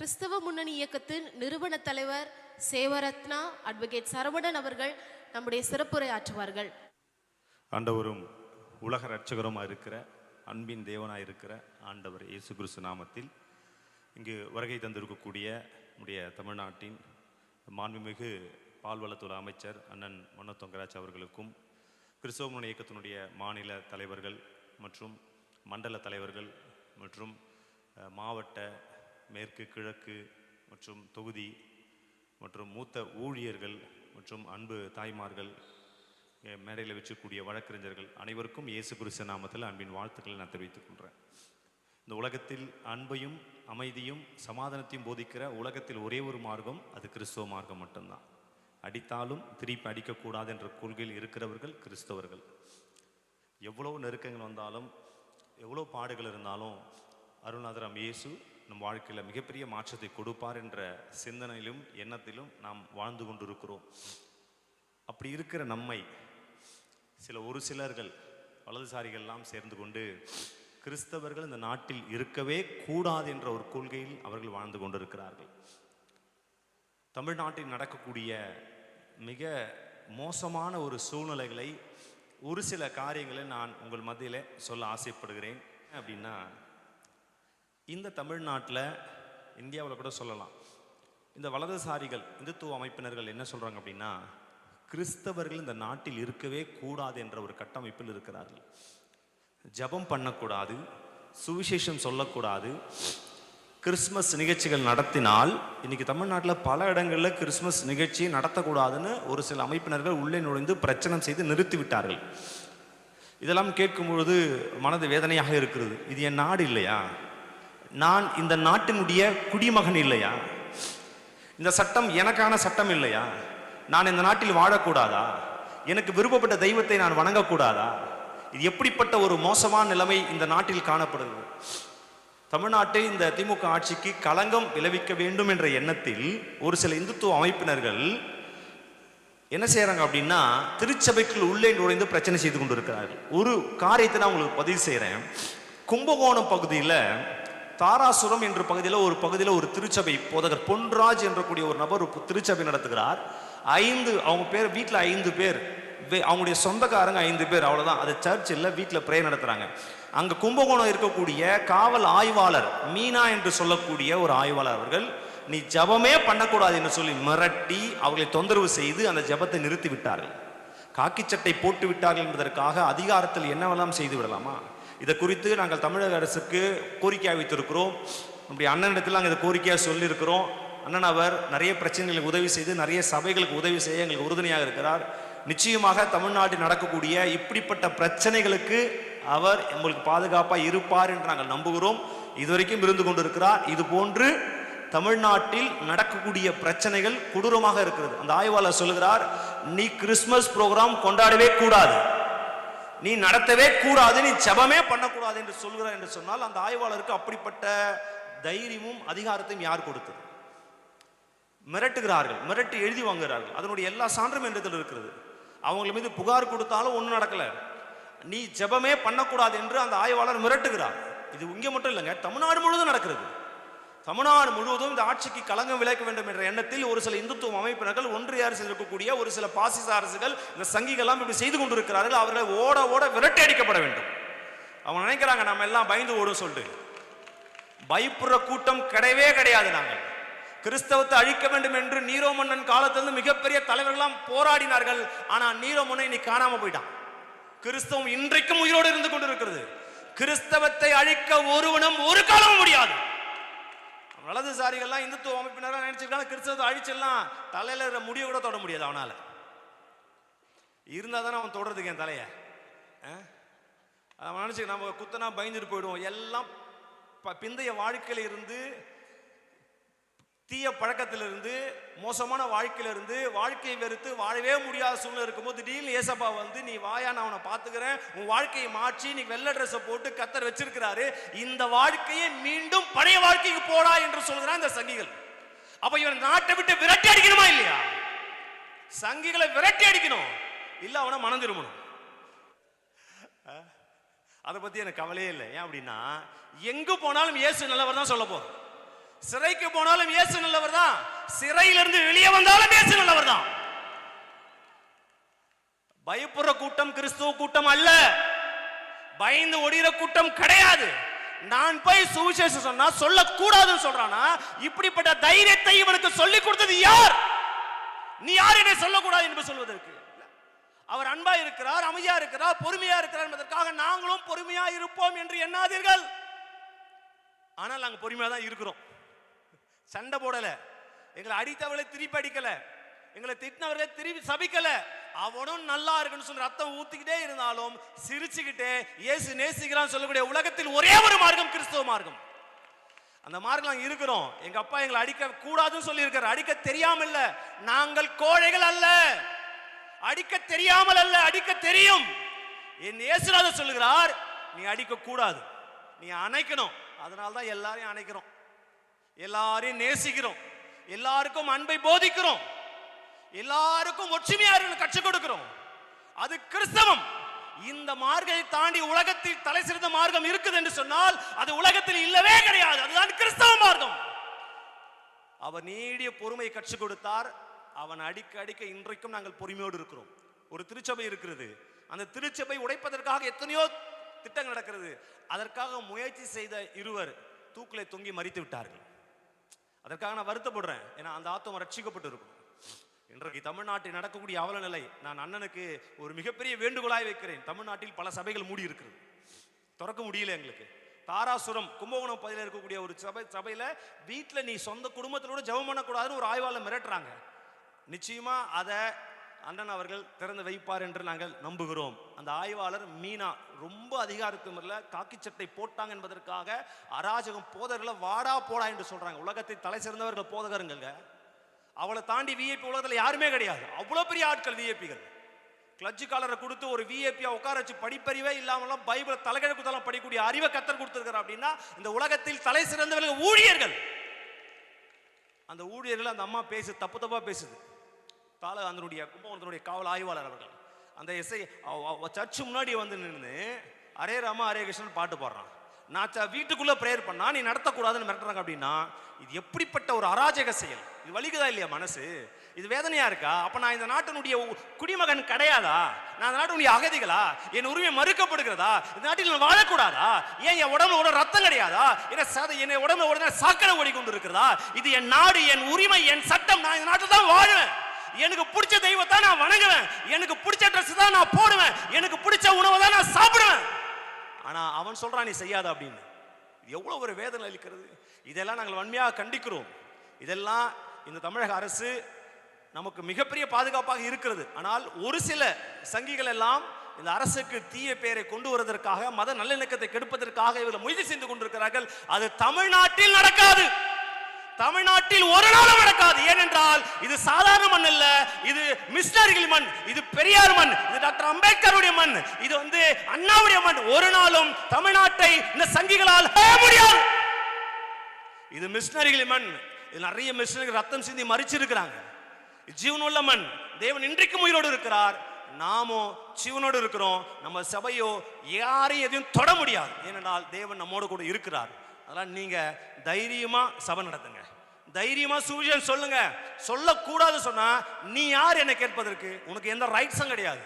கிறிஸ்தவ முன்னணி இயக்கத்தின் நிறுவன தலைவர் சேவரத்னா அட்வொகேட் சரவணன் அவர்கள் நம்முடைய சிறப்புரை ஆற்றுவார்கள் ஆண்டவரும் உலக ரட்சகருமாக இருக்கிற அன்பின் தேவனாக இருக்கிற ஆண்டவர் இயேசு கிறிஸ்து நாமத்தில் இங்கு வருகை தந்திருக்கக்கூடிய நம்முடைய தமிழ்நாட்டின் மாண்புமிகு பால்வளத்துறை அமைச்சர் அண்ணன் மனோ தொங்கராஜ் அவர்களுக்கும் கிறிஸ்தவ முன்னணி இயக்கத்தினுடைய மாநில தலைவர்கள் மற்றும் மண்டல தலைவர்கள் மற்றும் மாவட்ட மேற்கு கிழக்கு மற்றும் தொகுதி மற்றும் மூத்த ஊழியர்கள் மற்றும் அன்பு தாய்மார்கள் மேடையில் வச்சுக்கூடிய வழக்கறிஞர்கள் அனைவருக்கும் இயேசு கிறிஸ்து நாமத்தில் அன்பின் வாழ்த்துக்களை நான் தெரிவித்துக் கொள்கிறேன் இந்த உலகத்தில் அன்பையும் அமைதியும் சமாதானத்தையும் போதிக்கிற உலகத்தில் ஒரே ஒரு மார்க்கம் அது கிறிஸ்துவ மார்க்கம் மட்டும்தான். அடித்தாலும் திருப்பி அடிக்கக்கூடாது என்ற கொள்கையில் இருக்கிறவர்கள் கிறிஸ்தவர்கள். எவ்வளோ நெருக்கங்கள் வந்தாலும் எவ்வளோ பாடுகள் இருந்தாலும் அருணாதரம் இயேசு நம் வாழ்க்கையில் மிகப்பெரிய மாற்றத்தை கொடுப்பார் என்ற சிந்தனையிலும் எண்ணத்திலும் நாம் வாழ்ந்து கொண்டிருக்கிறோம். அப்படி இருக்கிற நம்மை சில ஒரு சிலர்கள் வலதுசாரிகள்லாம் சேர்ந்து கொண்டு கிறிஸ்தவர்கள் இந்த நாட்டில் இருக்கவே கூடாது என்ற ஒரு கொள்கையில் அவர்கள் வாழ்ந்து கொண்டிருக்கிறார்கள். தமிழ்நாட்டில் நடக்கக்கூடிய மிக மோசமான ஒரு சூழ்நிலைகளை ஒரு சில காரியங்களை நான் உங்கள் மத்தியில் சொல்ல ஆசைப்படுகிறேன். அப்படின்னா இந்த தமிழ்நாட்டில் இந்தியாவில் கூட சொல்லலாம். இந்த வலதுசாரிகள் இந்துத்துவ அமைப்பினர்கள் என்ன சொல்கிறாங்க அப்படின்னா கிறிஸ்தவர்கள் இந்த நாட்டில் இருக்கவே கூடாது என்ற ஒரு கட்டமைப்பில் இருக்கிறார்கள். ஜெபம் பண்ணக்கூடாது சுவிசேஷம் சொல்லக்கூடாது கிறிஸ்மஸ் நிகழ்ச்சிகள் நடத்தினால் இன்றைக்கி தமிழ்நாட்டில் பல இடங்களில் கிறிஸ்மஸ் நிகழ்ச்சி நடத்தக்கூடாதுன்னு ஒரு சில அமைப்பினர்கள் உள்ளே நுழைந்து பிரச்சனை செய்து நிறுத்திவிட்டார்கள் இதெல்லாம் கேட்கும் பொழுது மனது வேதனையாக இருக்கிறது. இது என் நாடு இல்லையா? நான் இந்த நாட்டினுடைய குடிமகன் இல்லையா? இந்த சட்டம் எனக்கான சட்டம் இல்லையா? நான் இந்த நாட்டில் வாழக்கூடாதா? எனக்கு விருப்பப்பட்ட தெய்வத்தை நான் வணங்கக்கூடாதா? இது எப்படிப்பட்ட ஒரு மோசமான நிலைமை இந்த நாட்டில் காணப்படுகிறது? தமிழ்நாட்டை இந்த திமுக ஆட்சிக்கு களங்கம் விளைவிக்க வேண்டும் என்ற எண்ணத்தில் ஒரு சில இந்துத்துவ அமைப்பினர்கள் என்ன செய்கிறாங்க அப்படின்னா திருச்சபைக்குள் உள்ளே நுழைந்து பிரச்சனை செய்து கொண்டிருக்கிறார்கள். ஒரு காரியத்தை நான் உங்களுக்கு பதிவு செய்கிறேன் கும்பகோணம் பகுதியில் தாராசுரம் என்ற பகுதியில் ஒரு பகுதியில் ஒரு திருச்சபை போதகர் பொன்ராஜ் என்ற கூடிய ஒரு நபர் ஒரு திருச்சபை நடத்துகிறார். ஐந்து அவங்க பேர் வீட்டில் ஐந்து பேர். வே- அவங்களுடைய சொந்தக்காரங்க ஐந்து பேர் அவ்வளோதான் அது சர்ச் இல்லை வீட்டில் ப்ரே நடத்துகிறாங்க அங்கே கும்பகோணம் இருக்கக்கூடிய காவல் ஆய்வாளர் மீனா என்று சொல்லக்கூடிய ஒரு ஆய்வாளர் அவர்கள் நீ ஜெபமே பண்ணக்கூடாது என்று சொல்லி மிரட்டி அவர்களை தொந்தரவு செய்து அந்த ஜெபத்தை நிறுத்தி விட்டார்கள் காக்கி சட்டை போட்டு விட்டார்கள் என்பதற்காக அதிகாரத்தில் என்னவெல்லாம் செய்து விடலாமா? இதை குறித்து நாங்கள் தமிழக அரசுக்கு கோரிக்கை வைத்திருக்கிறோம் நம்முடைய அண்ணனிடத்தில் நாங்கள் இதை கோரிக்கையாக சொல்லியிருக்கிறோம். அண்ணன் அவர் நிறைய பிரச்சனைகளுக்கு உதவி செய்து நிறைய சபைகளுக்கு உதவி செய்ய எங்களுக்கு உறுதுணையாக இருக்கிறார். நிச்சயமாக தமிழ்நாட்டில் நடக்கக்கூடிய இப்படிப்பட்ட பிரச்சனைகளுக்கு அவர் எங்களுக்கு பாதுகாப்பாக இருப்பார் என்று நாங்கள் நம்புகிறோம். இதுவரைக்கும் இருந்து கொண்டிருக்கிறார். இது போன்று தமிழ்நாட்டில் நடக்கக்கூடிய பிரச்சனைகள் கொடூரமாக இருக்கிறது. அந்த ஆய்வாளர் சொல்லுகிறார் நீ கிறிஸ்மஸ் ப்ரோக்ராம் கொண்டாடவே கூடாது. நீ நடத்தவே கூடாது நீ ஜெபமே பண்ணக்கூடாது என்று சொல்கிறார் என்று சொன்னால் அந்த ஆய்வாளருக்கு அப்படிப்பட்ட தைரியமும் அதிகாரத்தையும் யார் கொடுத்தது? மிரட்டுகிறார்கள் மிரட்டி எழுதி வாங்குகிறார்கள். அதனுடைய எல்லா சான்றும் என்றதில் இருக்கிறது. அவங்கள மீது புகார் கொடுத்தாலும் ஒன்றும் நடக்கலை. நீ ஜெபமே பண்ணக்கூடாது என்று அந்த ஆய்வாளர் மிரட்டுகிறார். இது இங்கே மட்டும் இல்லைங்க தமிழ்நாடு முழுவதும் நடக்கிறது. தமிழ்நாடு முழுவதும் இந்த ஆட்சிக்கு களங்கம் விளைக்க வேண்டும் என்ற எண்ணத்தில் ஒரு சில இந்துத்துவ அமைப்பினர்கள் ஒன்றிய அரசில் இருக்கக்கூடிய ஒரு சில பாசிச அரசுகள் இந்த சங்கிகள்லாம் இப்படி செய்து கொண்டிருக்கிறார்கள். அவர்களை ஓட ஓட விரட்டி அடிக்கப்பட வேண்டும். அவங்க நினைக்கிறாங்க நம்ம எல்லாம் பயந்து ஓடும் சொல்லிட்டு. பயப்புற கூட்டம் கிடையவே கிடையாது நாங்கள். கிறிஸ்தவத்தை அழிக்க வேண்டும் என்று நீரோ மன்னன் காலத்திலிருந்து மிகப்பெரிய தலைவர்கள்லாம் போராடினார்கள். ஆனால் நீரோ மன்னன் இன்னைக்கு காணாம போயிட்டான். கிறிஸ்தவம் இன்றைக்கும் உயிரோடு இருந்து கொண்டிருக்கிறது. கிறிஸ்தவத்தை அழிக்க ஒருவனும் ஒரு காலமும் முடியாது. வலதுசாரிகள்லாம் இந்துத்துவ அமைப்பினராக நினைச்சிருக்காங்க கிறிஸ்தவத்தை அழிச்சிடலாம். தலையில இருக்கிற முடிய கூட தொட முடியாது அவனால. இருந்தால் தானே அவன் தொடுறதுக்கு என் தலைய. அவன் நினைச்சு நம்ம குத்தனா பயந்துட்டு போயிடுவோம். எல்லாம் ப- பிந்தைய வாழ்க்கையில இருந்து தீய பழக்கத்திலிருந்து மோசமான வாழ்க்கையிலிருந்து வாழ்க்கையை வெறுத்து வாழவே முடியாத சூழ்நிலை இருக்கும்போது திடீர்னு ஏசப்பா வந்து நீ வாயா நான் அவனை பார்த்துக்கிறேன். உன் வாழ்க்கையை மாற்றி நீ வெள்ளை ட்ரெஸ்ஸை போட்டு கத்தர் வச்சிருக்கிறாரு. இந்த வாழ்க்கையை மீண்டும் பழைய வாழ்க்கைக்கு போடா என்று சொல்கிறான் இந்த சங்கிகள். அப்ப இவன் நாட்டை விட்டு விரட்டி அடிக்கணுமா இல்லையா? சங்கிகளை விரட்டி அடிக்கணும். இல்ல அவனை மனம் திரும்பணும். அதை பத்தி எனக்கு கவலையே இல்லை. ஏன் அப்படின்னா எங்கு போனாலும் இயேசு நல்லவர் தான் சொல்ல போறோம் சிறைக்கு போனாலும் இயேசு நல்லவர் தான். சிறையிலிருந்து வெளியே வந்தாலும் இயேசு நல்லவர் தான். பயப்புற கூட்டம் கிறிஸ்துவ கூட்டம் அல்ல. பயந்து ஒடிகிற கூட்டம் கிடையாது. நான் போய் சுவிசேஷம் சொன்னா சொல்லக்கூடாதுன்னு சொல்றானா? இப்படிப்பட்ட தைரியத்தை இவனுக்கு சொல்லி கொடுத்தது யார்? நீ யார் என்னை சொல்லக்கூடாது என்று சொல்வதற்கு? அவர் அன்பா இருக்கிறார் அமைதியா இருக்கிறார் பொறுமையா இருக்கிறார் என்பதற்காக நாங்களும் பொறுமையா இருப்போம் என்று எண்ணாதீர்கள். ஆனால் நாங்கள் பொறுமையா தான் இருக்கிறோம். சண்டை போடல. எங்களை அடித்தவர்களை திருப்பி அடிக்கல. எங்களை திட்டினவர்களை திருப்பி சபிக்கல. அவனும் நல்லா இருக்குன்னு சொல்லி ரத்தம் ஊத்திக்கிட்டே இருந்தாலும் சிரிச்சுக்கிட்டே இயேசு நேசிக்கிறான்னு சொல்லக்கூடிய உலகத்தில் ஒரே ஒரு மார்க்கம் கிறிஸ்தவ மார்க்கம். அந்த மார்க்கம் இருக்கிறோம். எங்க அப்பா எங்களை அடிக்க கூடாதுன்னு சொல்லி இருக்காரு அடிக்க தெரியாம இல்ல நாங்கள் கோழைகள் அல்ல. அடிக்க தெரியாமல் அல்ல. அடிக்க தெரியும். என் இயேசுநாதர் சொல்லுகிறார் நீ அடிக்க கூடாது நீ அணைக்கணும். அதனால தான் எல்லாரையும் அணைக்கிறோம். எல்லாரையும் நேசிக்கிறோம். எல்லாருக்கும் அன்பை போதிக்கிறோம். எல்லாருக்கும் ஒற்றுமையா கற்றுக் கொடுக்கிறோம். அது கிறிஸ்தவம். இந்த மார்க்கத்தை தாண்டி உலகத்தில் தலை சிறந்த மார்க்கம் இருக்குது என்று சொன்னால் அது உலகத்தில் இல்லவே கிடையாது. அதுதான் கிறிஸ்தவ மார்க்கம். அவர் நீடிய பொறுமையை கற்றுக் கொடுத்தார். அவன் அடிக்க அடிக்க இன்றைக்கும் நாங்கள் பொறுமையோடு இருக்கிறோம். ஒரு திருச்சபை இருக்கிறது. அந்த திருச்சபை உடைப்பதற்காக எத்தனையோ திட்டங்கள் நடக்கிறது. அதற்காக முயற்சி செய்த இருவர் தூக்கிலே தொங்கி மறித்து விட்டார்கள். அதற்காக நான் வருத்தப்படுறேன். ஏன்னா அந்த ஆத்தம் ரட்சிக்கப்பட்டு இருக்கும் இன்றைக்கு தமிழ்நாட்டில் நடக்கக்கூடிய அவல நிலை நான் அண்ணனுக்கு ஒரு மிகப்பெரிய வேண்டுகோளாய் வைக்கிறேன். தமிழ்நாட்டில் பல சபைகள் மூடி இருக்கிறது. திறக்க முடியல எங்களுக்கு. தாராசுரம் கும்பகோணம் பகுதியில் இருக்கக்கூடிய ஒரு சபை சபையில் வீட்டில் நீ சொந்த குடும்பத்திலோட ஜெபம் பண்ணக்கூடாதுன்னு ஒரு ஆய்வாளர் மிரட்டுறாங்க. நிச்சயமாக அதை அண்ணன் அவர்கள் திறந்து வைப்பார் என்று நாங்கள் நம்புகிறோம். அந்த ஆய்வாளர் மீனா ரொம்ப அதிகாரத்து முறையில் காக்கி சட்டை போட்டாங்க என்பதற்காக அராஜகம் போதர்களை வாடா போடா என்று சொல்றாங்க. உலகத்தில் தலை சிறந்தவர்கள் போதகருங்க அவளை தாண்டி விஐபி உலகத்தில் யாருமே கிடையாது. அவ்வளோ பெரிய ஆட்கள் விஐபிகள் கிளச்சு காலரை கொடுத்து ஒரு விஐபியா உட்கார வச்சு படிப்பறிவே இல்லாமலாம் பைபிளை தலைகிழக்கு தலை படிக்கக்கூடிய அறிவை கத்தர் கொடுத்துருக்கார் அப்படின்னா இந்த உலகத்தில் தலை சிறந்தவர்கள் ஊழியர்கள். அந்த ஊழியர்கள் அந்த அம்மா பேசு தப்பு தப்பா பேசுது. தால அதனுடைய கும்பகோணத்தினுடைய காவல் ஆய்வாளர் அவர்கள். அந்த இசை சர்ச்சு முன்னாடி வந்து நின்று அரே ராமா அரே கிருஷ்ணன் பாட்டு பாடுறான். நான் ச- ப்ரேயர் பண்ணா நீ நடத்தக்கூடாதுன்னு மிரட்டுறாங்க அப்படின்னா இது எப்படிப்பட்ட ஒரு அராஜக செயல்? இது வலிக்குதா இல்லையா மனசு? இது வேதனையா இருக்கா? அப்போ நான் இந்த நாட்டினுடைய குடிமகன் கிடையாதா? நான் இந்த நாட்டினுடைய அகதிகளா? என் உரிமை மறுக்கப்படுகிறதா? இந்த நாட்டில் நான் வாழக்கூடாதா? ஏன் என் உடம்புல உடனே ரத்தம் கிடையாதா? என்ன சத என் உடம்புல உடனே சாக்கடை ஓடிக்கொண்டு இருக்கிறதா இது என் நாடு என் உரிமை என் சட்டம். நான் இந்த நாட்டில் தான் வாழுவேன். எனக்கு பிடிச்ச தெய்வத்தை நான் வணங்குவேன். எனக்கு பிடிச்ச ட்ரெஸ் தான் நான் போடுவேன். எனக்கு பிடிச்ச உணவை தான் நான் சாப்பிடுவேன். ஆனா அவன் சொல்றான் நீ செய்யாத அப்படின்னு. எவ்வளோ எவ்வளவு ஒரு வேதனை அளிக்கிறது. இதெல்லாம் நாங்கள் வன்மையாக கண்டிக்கிறோம். இதெல்லாம் இந்த தமிழக அரசு நமக்கு மிகப்பெரிய பாதுகாப்பாக இருக்கிறது. ஆனால் ஒரு சில சங்கிகள் எல்லாம் இந்த அரசுக்கு தீய பெயரை கொண்டு வருவதற்காக மத நல்லிணக்கத்தை கெடுப்பதற்காக இவர்கள் முயற்சி செய்து கொண்டிருக்கிறார்கள். அது தமிழ்நாட்டில் நடக்காது. தமிழ்நாட்டில் ஒரு நாளும் நடக்காது. ஏனென்றால் இது சாதாரண மண் அல்ல. இது மிஷினரிகள் மண் இது பெரியார் மண் இது டாக்டர் அம்பேத்கருடைய மண் இது வந்து அண்ணாவுடைய மண். ஒரு நாளும் தமிழ்நாட்டை இந்த சங்கிகளால் முடியாது. இது மிஷினரிகள் மண். இது நிறைய மிஷினரிகள் ரத்தம் சிந்தி மறிச்சிருக்கிறாங்க ஜீவனுள்ள மண். தேவன் இன்றைக்கும் உயிரோடு இருக்கிறார். நாமோ ஜீவனோடு இருக்கிறோம். நம்ம சபையோ யாரையும் எதையும் தொட முடியாது. ஏனென்றால் தேவன் நம்மோடு கூட இருக்கிறார். அதெல்லாம் நீங்கள் தைரியமாக சபை நடத்துங்க. தைரியமாக சூரியன் சொல்லுங்க. சொல்லக்கூடாது சொன்னால் நீ யார் என்னை கேட்பதற்கு? உனக்கு எந்த ரைட்ஸும் கிடையாது.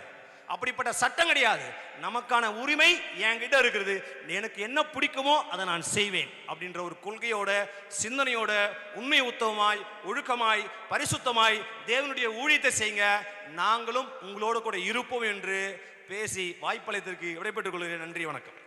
அப்படிப்பட்ட சட்டம் கிடையாது. நமக்கான உரிமை என்கிட்ட இருக்கிறது எனக்கு என்ன பிடிக்குமோ அதை நான் செய்வேன் அப்படின்ற ஒரு கொள்கையோட சிந்தனையோட உண்மை உத்தவமாய் ஒழுக்கமாய் பரிசுத்தமாய் தேவனுடைய ஊழியத்தை செய்யுங்க. நாங்களும் உங்களோடு கூட இருப்போம் என்று பேசி வாய்ப்பளித்திற்கு விடைபெற்றுக் கொள்கிறேன். நன்றி வணக்கம்.